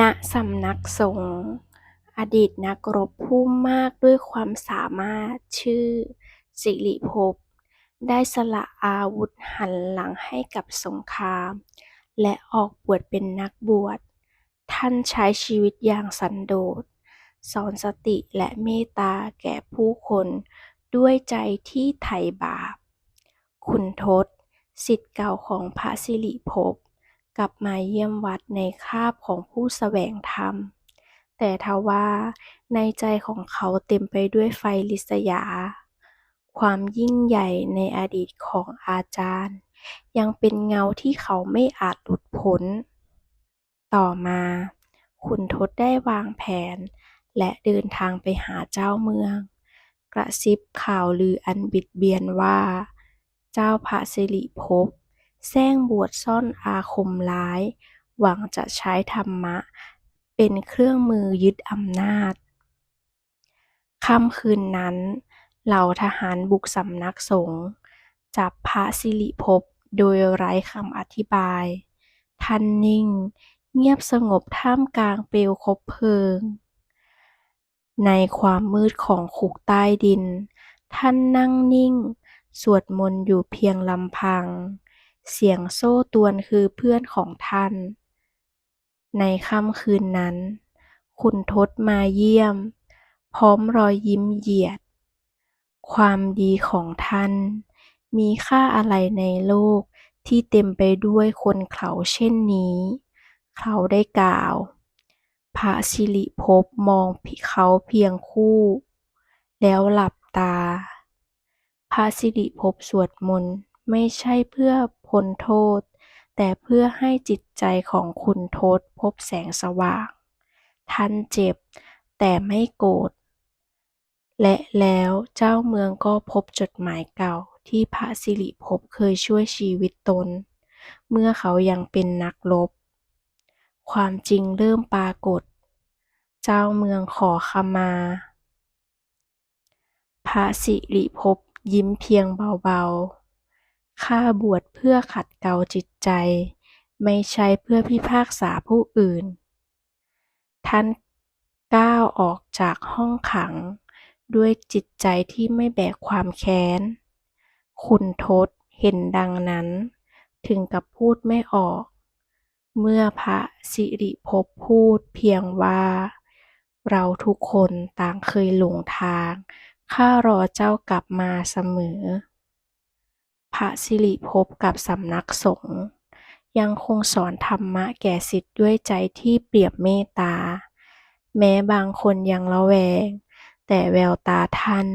ณสำนักสงฆ์อดีตนักรบผู้มากด้วยความสามารถชื่อ สิริภพ ได้สละอาวุธหันหลังให้กับสงคราม และออกบวชเป็นนักบวช ท่านใช้ชีวิตอย่างสันโดษ สอนสติและเมตตาแก่ผู้คนด้วยใจที่ไถ่บาปขุนทดศิษย์เก่าของพระสิริภพ กลับมาเยี่ยมวัดในคาบของผู้แสวงธรรม แต่ทว่าในใจของเขาเต็มไปด้วยไฟริษยา ความยิ่งใหญ่ในอดีตของอาจารย์ ยังเป็นเงาที่เขาไม่อาจหลุดพ้น ต่อมาขุนทดได้วางแผน และเดินทางไปหาเจ้าเมือง กระซิบข่าวลืออันบิดเบียนว่า เจ้าพระสิริภพ แซงบวชซ่อนอาคมร้าย หวังจะใช้ธรรมะ เป็นเครื่องมือยึดอำนาจ ค่ำคืนนั้นเหล่าทหารบุกสำนักสงฆ์จับพระสิริภพโดยไร้คำอธิบาย ท่านนิ่ง เงียบสงบท่ามกลางเปลวคบเพลิง ในความมืดของคุกใต้ดิน ท่านนั่งนิ่ง สวดมนต์อยู่เพียงลำพัง เสียงโซ่ตวนคือเพื่อนของท่าน ในค่ำคืนนั้นขุนทดมาเยี่ยม พร้อมรอยยิ้มเหยียด ความดีของท่าน มีค่าอะไรในโลกที่เต็มไปด้วยคนเขลาเช่นนี้ เขาได้กล่าว พระสิริภพมองเขาเพียงคู่ แล้วหลับตา พระสิริภพสวดมนต์ไม่ใช่เพื่อ พ้นโทษ แต่เพื่อให้จิตใจของขุนทดพบแสงสว่าง ท่านเจ็บ แต่ไม่โกรธ และแล้วเจ้าเมืองก็พบจดหมายเก่าที่พระสิริภพเคยช่วยชีวิตตน เมื่อเขายังเป็นนักรบ ความจริงเริ่มปรากฏ เจ้าเมืองขอขมา พระสิริภพยิ้มเพียงเบาๆ ข้าบวชเพื่อขัดเกลาจิตใจ ไม่ใช่เพื่อพิพากษาผู้อื่น ท่านก้าวออกจากห้องขัง ด้วยจิตใจที่ไม่แบกความแค้นขุนทดเห็นดังนั้น ถึงกับพูดไม่ออก เมื่อพระสิริภพพูดเพียงว่า เราทุกคนต่างเคยหลงทาง ข้ารอเจ้ากลับมาเสมอ พระสิริภพกับสำนักสงฆ์ยังคงสอนธรรมะแก่ศิษย์ด้วยใจที่เปี่ยมเมตตา แม้บางคนยังระแวง แต่แววตาท่าน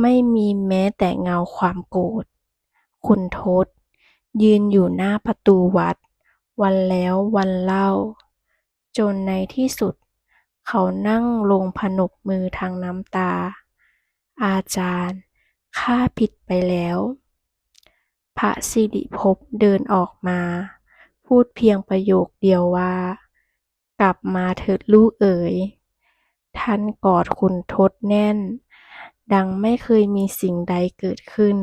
ไม่มีแม้แต่เงาความโกรธขุนทดยืนอยู่หน้าประตูวัด วันแล้ววันเล่า จนในที่สุด เขานั่งลงผนวกมือทั้งน้ำตา อาจารย์ ข้าผิดไปแล้ว พระสิริภพเดินออกมา พูดเพียงประโยคเดียวว่า กลับมาเถิดลูกเอ๋ย ท่านกอดขุนทดแน่น ดังไม่เคยมีสิ่งใดเกิดขึ้น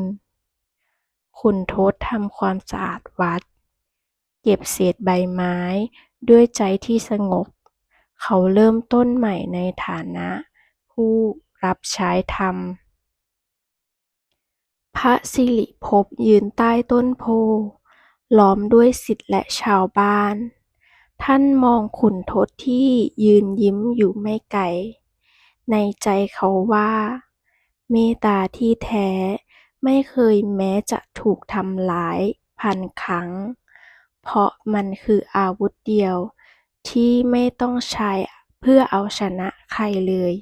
ขุนทดทำความสะอาดวัด เก็บเศษใบไม้ด้วยใจที่สงบ เขาเริ่มต้นใหม่ในฐานะ ผู้รับใช้ธรรม พระสิริภพยืนใต้ต้นโพธิ์ล้อมด้วยศิษย์และชาวบ้าน ท่านมองขุนทดที่ยืนยิ้มอยู่ไม่ไกล ในใจเขาว่า เมตตาที่แท้ไม่เคยแม้จะถูกทำร้ายพันครั้ง เพราะมันคืออาวุธเดียวที่ไม่ต้องใช้เพื่อเอาชนะใครเลย